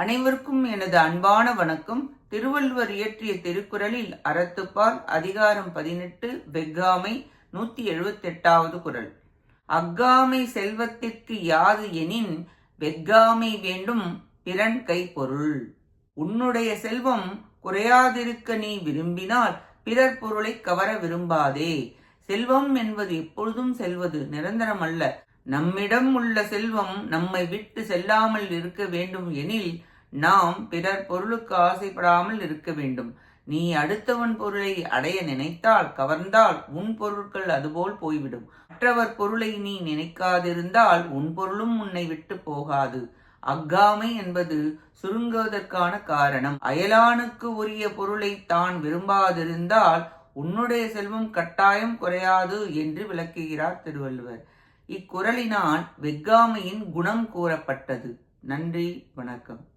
அனைவருக்கும் எனது அன்பான வணக்கம். திருவள்ளுவர் இயற்றிய திருக்குறளில் அறத்துப்பால் அதிகாரம் பதினெட்டு வெக்காமை நூத்தி எழுபத்தி எட்டாவது குரல் அக்காமை செல்வத்திற்கு யாது எனின் வெக்காமை வேண்டும் பிறன் கை பொருள் உன்னுடைய செல்வம் குறையாதிருக்க நீ விரும்பினால் பிறர் பொருளை கவர விரும்பாதே. செல்வம் என்பது எப்பொழுதும் செல்வது நிரந்தரம் அல்ல நம்மிடம் உள்ள செல்வம் நம்மை விட்டு செல்லாமல் இருக்க வேண்டும் எனில் நாம் பிறர் பொருளுக்கு ஆசைப்படாமல் இருக்க வேண்டும். நீ அடுத்தவன் பொருளை அடைய நினைத்தால் கவர்ந்தால் உன் பொருட்கள் அதுபோல் போய்விடும். மற்றவர் பொருளை நீ நினைக்காதிருந்தால் உன் பொருளும் உன்னை விட்டு போகாது. அக்காமை என்பது சுருங்குவதற்கான காரணம். அயலானுக்கு உரிய பொருளை தான் விரும்பாதிருந்தால் உன்னுடைய செல்வம் கட்டாயம் குறையாது என்று விளக்குகிறார் திருவள்ளுவர். இக்குறளினால் வெக்காமையின் குணம் கூறப்பட்டது. நன்றி வணக்கம்.